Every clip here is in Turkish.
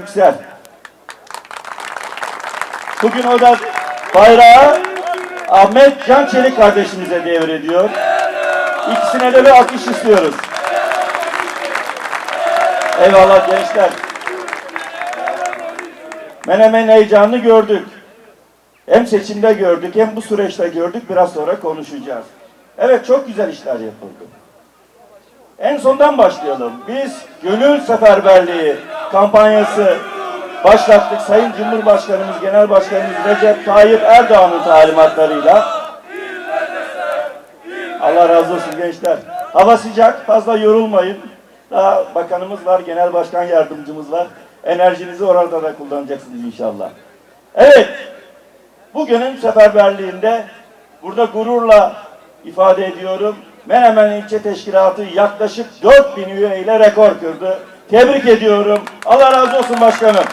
Yüksel. Bugün o da bayrağı Ahmet Can Çelik kardeşimize devrediyor. İkisine de bir alkış istiyoruz. Eyvallah gençler. Menemen heyecanını gördük. Hem seçimde gördük hem bu süreçte gördük. Biraz sonra konuşacağız. Evet çok güzel işler yapıldı. En sondan başlayalım. Biz Gönül Seferberliği kampanyası başlattık. Sayın Cumhurbaşkanımız, Genel Başkanımız Recep Tayyip Erdoğan'ın talimatlarıyla. Allah razı olsun gençler. Hava sıcak, fazla yorulmayın. Daha bakanımız var, genel başkan yardımcımız var. Enerjinizi orada da kullanacaksınız inşallah. Evet, bu gönül seferberliğinde burada gururla ifade ediyorum. Menemen ilçe teşkilatı yaklaşık 4000 üye ile rekor kırdı. Tebrik ediyorum. Allah razı olsun başkanım.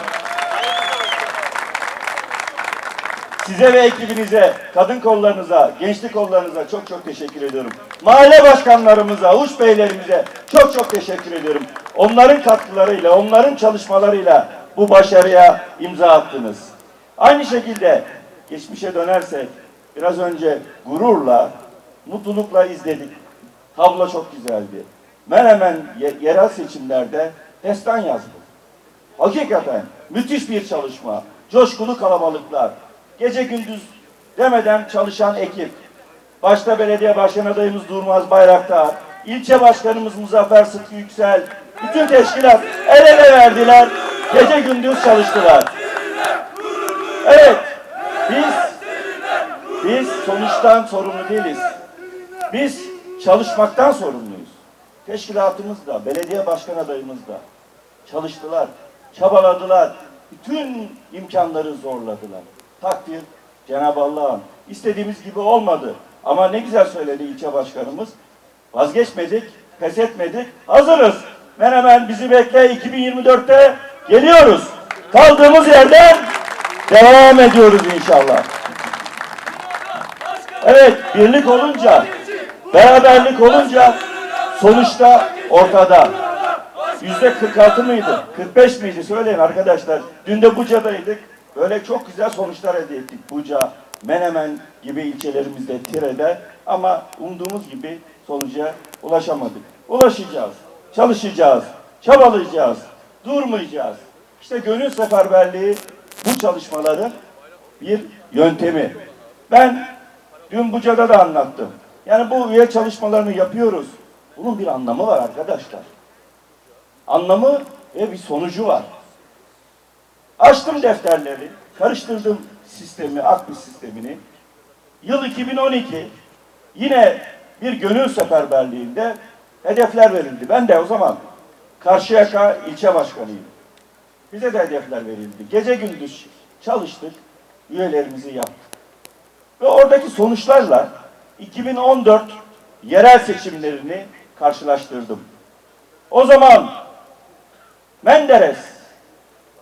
Size ve ekibinize, kadın kollarınıza, gençlik kollarınıza çok çok teşekkür ediyorum. Mahalle başkanlarımıza, uç beylerimize çok çok teşekkür ediyorum. Onların katkılarıyla, onların çalışmalarıyla bu başarıya imza attınız. Aynı şekilde geçmişe dönersek, biraz önce gururla, mutlulukla izledik. Tablo çok güzeldi. Menemen ye- yerel seçimlerde destan yazdı. Hakikaten müthiş bir çalışma. Coşkulu kalabalıklar. Gece gündüz demeden çalışan ekip. Başta belediye başkan adayımız Durmaz Bayraktar, ilçe başkanımız Muzaffer Sıtkı Yüksel, bütün teşkilat el ele verdiler. Gece gündüz çalıştılar. Evet, biz biz sonuçtan sorumlu değiliz. Biz çalışmaktan sorumluyuz. Teşkilatımız da, belediye başkan adayımız da çalıştılar, çabaladılar, bütün imkanları zorladılar. Takdir Cenab-ı Allah'ın. İstediğimiz gibi olmadı. Ama ne güzel söyledi ilçe başkanımız. Vazgeçmedik, pes etmedik, hazırız. Menemen bizi bekle 2024'te geliyoruz. Kaldığımız yerden devam ediyoruz inşallah. Evet, birlik olunca, beraberlik olunca sonuçta ortada. Yüzde 46 mıydı? 45 miydi? Söyleyin arkadaşlar. Dün de Buca'daydık. Böyle çok güzel sonuçlar elde ettik. Buca, Menemen gibi ilçelerimizde, Tire'de. Ama umduğumuz gibi sonuca ulaşamadık. Ulaşacağız, çalışacağız, çabalayacağız, durmayacağız. İşte gönül seferberliği bu çalışmaların bir yöntemi. Ben dün Buca'da da anlattım. Yani bu üye çalışmalarını yapıyoruz. Bunun bir anlamı var arkadaşlar anlamı ve bir sonucu var. Açtım defterleri, karıştırdım sistemi, akbil sistemini. Yıl 2012 yine bir gönül seferberliğinde hedefler verildi. Ben de o zaman Karşıyaka ilçe başkanıyım. Bize de hedefler verildi. Gece gündüz çalıştık, üyelerimizi yaptık. Ve oradaki sonuçlarla 2014 yerel seçimlerini karşılaştırdım. O zaman Menderes,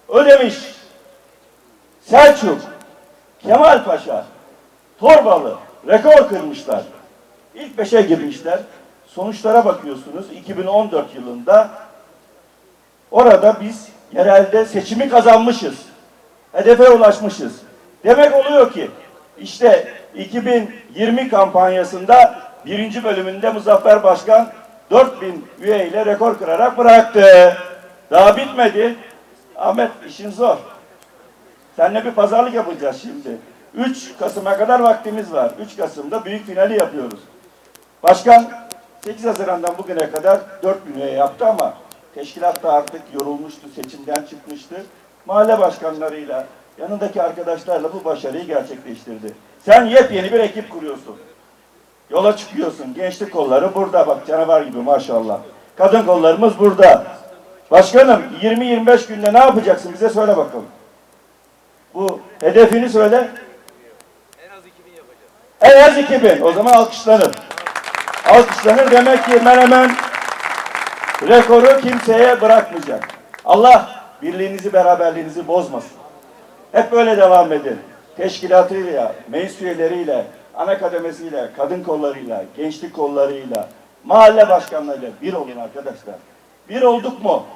Ödemiş, Selçuk, Kemalpaşa, Torbalı rekor kırmışlar. İlk beşe girmişler. Sonuçlara bakıyorsunuz 2014 yılında orada biz yerelde seçimi kazanmışız. Hedefe ulaşmışız. Demek oluyor ki işte 2020 kampanyasında birinci bölümünde Muzaffer Başkan 4000 üye ile rekor kırarak bıraktı. Daha bitmedi. Ahmet işin zor. Seninle bir pazarlık yapacağız şimdi. 3 Kasım'a kadar vaktimiz var. 3 Kasım'da büyük finali yapıyoruz. Başkan 8 Haziran'dan bugüne kadar 4 bin üye yaptı ama teşkilat da artık yorulmuştu, seçimden çıkmıştı. Mahalle başkanlarıyla, yanındaki arkadaşlarla bu başarıyı gerçekleştirdi. Sen yepyeni bir ekip kuruyorsun. Yola çıkıyorsun. Gençlik kolları burada bak canavar gibi maşallah. Kadın kollarımız burada. Başkanım 20-25 günde ne yapacaksın bize söyle bakalım. Bu hedefini söyle. En az 2000 O zaman alkışlanır. Alkışlanır demek ki Menemen rekoru kimseye bırakmayacak. Allah birliğinizi beraberliğinizi bozmasın. Hep böyle devam edin. Teşkilatıyla, meclis üyeleriyle, ana kademesiyle, kadın kollarıyla, gençlik kollarıyla, mahalle başkanlarıyla bir olun arkadaşlar. Bir olduk mu?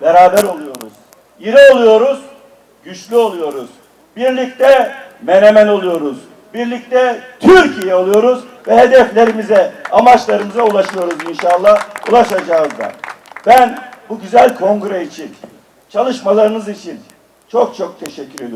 Beraber oluyoruz. iri oluyoruz, güçlü oluyoruz. Birlikte menemen oluyoruz. Birlikte Türkiye oluyoruz ve hedeflerimize, amaçlarımıza ulaşıyoruz inşallah. Ulaşacağız da. Ben bu güzel kongre için, çalışmalarınız için çok çok teşekkür ediyorum.